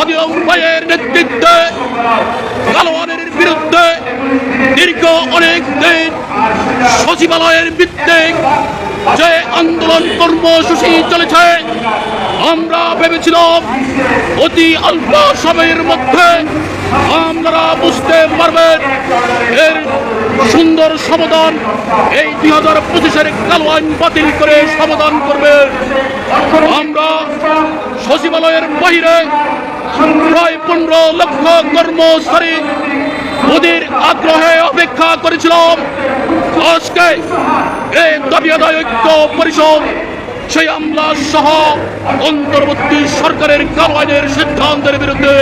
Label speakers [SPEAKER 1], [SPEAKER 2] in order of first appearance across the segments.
[SPEAKER 1] অনিয়ম ভাইয়ের নেতৃত্বে গালোয়ানের বিরুদ্ধে, দীর্ঘ অনেক দিন সচিবালয়ের ভিত্তিক যে আন্দোলন কর্মসূচি চলেছে, আমরা ভেবেছিলাম অতি অল্প সময়ের মধ্যে আপনারা বুঝতে পারবেন এর সুন্দর সমাধান এই দুই হাজার পঁচিশের কালো আইন বাতিল করে সমাধান করবে। আমরা সচিবালয়ের বাইরে প্রায় পনেরো লক্ষ কর্মচারী ওদের আগ্রহে অপেক্ষা করেছিলাম। আজকে এই দাবি আদায় ঐক্য পরিষদ সেই আমলা সহ অন্তর্বর্তী সরকারের আইনের সিদ্ধান্তের বিরুদ্ধে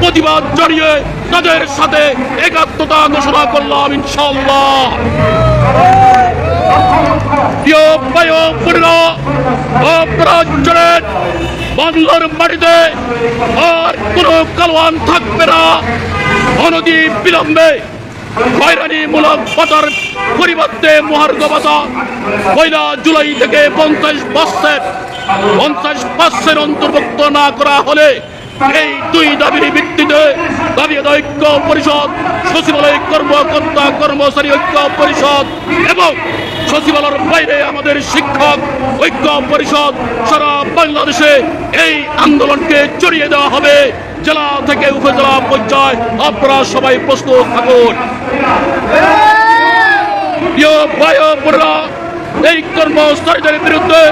[SPEAKER 1] প্রতিবাদ জড়িয়ে তাদের সাথে একাত্মতা ঘোষণা করলাম ইনশাল্লাহ প্রিয় বোনেরা, আপনারা জানেন বাংলার মাটিতে আর কোনো কালোয়ান থাকবে না। অনতি বিলম্বে হয়রানিমূলক বাজার পরিবর্তে মহার্ঘ বাজার। পয়লা জুলাই থেকে পঞ্চাশ পার্সেন্ট পঞ্চাশ পার্সেন্ট অন্তর্ভুক্ত না করা হলে এই দুই দাবির ভিত্তিতে দাবি ঐক্য পরিষদ, সচিবালয় কর্মকর্তা কর্মচারী ঐক্য পরিষদ এবং সচিবালয়ের বাইরে আমাদের শিক্ষক, ঐক্য পরিষদ, সারা বাংলাদেশে এই আন্দোলনকে চড়িয়ে দেওয়া হবে। জেলা থেকে উপজেলা পর্যায়ে আপনারা সবাই প্রস্তুত থাকুন। এই কর্মচারীদের বিরুদ্ধে,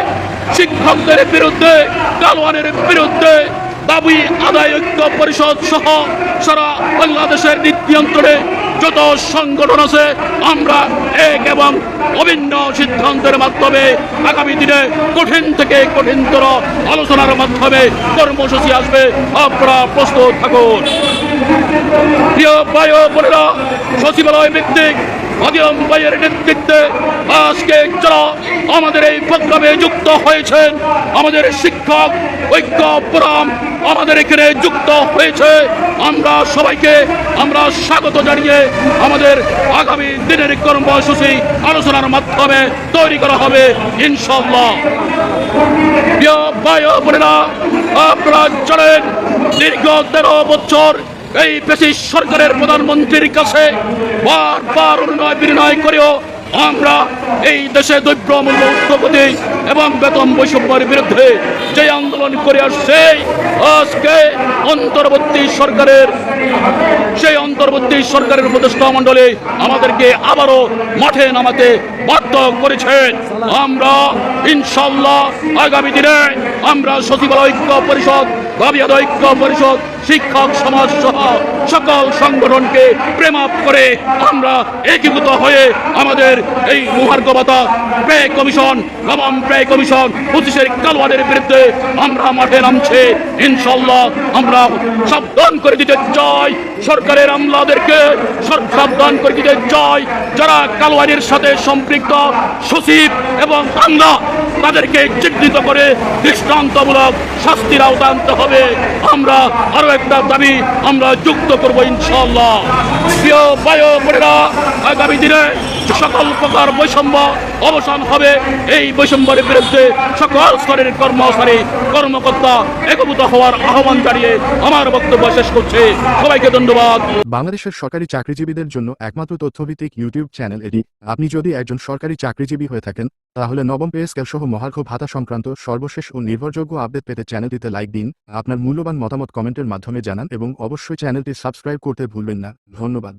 [SPEAKER 1] শিক্ষকদের বিরুদ্ধে গালোয়ানের বিরুদ্ধে দাবি, আদায়, ঐক্য পরিষদ সহ সারা বাংলাদেশের নীতিয়ন্ত্রণে যত সংগঠন আছে, আমরা এক এবং অভিন্ন সিদ্ধান্তের মাধ্যমে আগামী দিনে কঠিন থেকে কঠিনতর আলোচনার মাধ্যমে কর্মসূচি আসবে। আপনারা প্রস্তুত থাকুন। সচিবালয় ভিত্তিক অনিয়ম ভাইয়ের নেতৃত্বে আজকে যারা আমাদের এই প্রোগ্রামে যুক্ত হয়েছেন, আমাদের শিক্ষক, ঐক্য ফোরাম আমাদের এখানে যুক্ত হয়েছে। আমরা সবাইকে আমরা স্বাগত জানিয়ে আমাদের আগামী দিনের কর্মসূচি আলোচনার মাধ্যমে তৈরি করা হবে ইনশাল্লাহ প্রিয় ভাই ও বোনেরা, আপনারা জানেন, দীর্ঘ তেরো বছর এই ব্রিটিশ সরকারের প্রধানমন্ত্রীর কাছে বারবার উন্নয় বিনয় করেও আমরা এই দেশে দ্রব্য মূল্য উদ্যোগতি এবং বেতন বৈষম্যের বিরুদ্ধে যে আন্দোলন করে আসছে, আজকে অন্তর্বর্তী সরকারের, সেই অন্তর্বর্তী সরকারের উপদেষ্টা মণ্ডলী আমাদেরকে আবারও মাঠে নামাতে বাধ্য করেছেন। আমরা ইনশাল্লাহ আগামী দিনে আমরা সচিবালয় ঐক্য পরিষদ ঐক্য পরিষদ শিক্ষক সমাজ সহ সকল সংগঠনকে প্রেম আপ করে আমরা একীভূত হয়ে আমাদের এই মহার্গবতা প্রে কমিশন, নবম প্রে কমিশন পঁচিশের কালোয়াদের বিরুদ্ধে আমরা মাঠে নামছে। ইনশাল্লাহ আমরা সাবধান করে দিতে চাই সরকারের আমলাদেরকে। সাবধান করে দিতে চাই। যারা কালোয়ারির সাথে সম্পৃক্ত, সচিব এবং আমরা তাদেরকে চিহ্নিত করে দৃষ্টান্তমূলক শাস্তির আওতা আনতে হবে। আমরা আরও একটা দাবি আমরা যুক্ত করব ইনশাল্লাহ প্রিয় বায়ু আগামী দিনে সকল প্রকার বৈষম্য অবসান হবে। এই বৈষম্যের বিরুদ্ধে সকল স্তরের কর্মচারী, কর্মকর্তা একভূত হওয়ার আহ্বান জানিয়ে আমার বক্তব্য শেষ করছে। সবাইকে ধন্যবাদ।
[SPEAKER 2] বাংলাদেশের সরকারি চাকরিজীবীদের জন্য একমাত্র তথ্যভিত্তিক ইউটিউব চ্যানেল এটি। আপনি যদি একজন সরকারি চাকরিজীবী হয়ে থাকেন, তাহলে নবম পে স্কেল সহ মহার্ঘ ভাতা সংক্রান্ত সর্বশেষ ও নির্ভরযোগ্য আপডেট পেতে চ্যানেলটিতে লাইক দিন, আপনার মূল্যবান মতামত কমেন্টের মাধ্যমে জানান এবং অবশ্যই চ্যানেলটি সাবস্ক্রাইব করতে ভুলবেন না। ধন্যবাদ।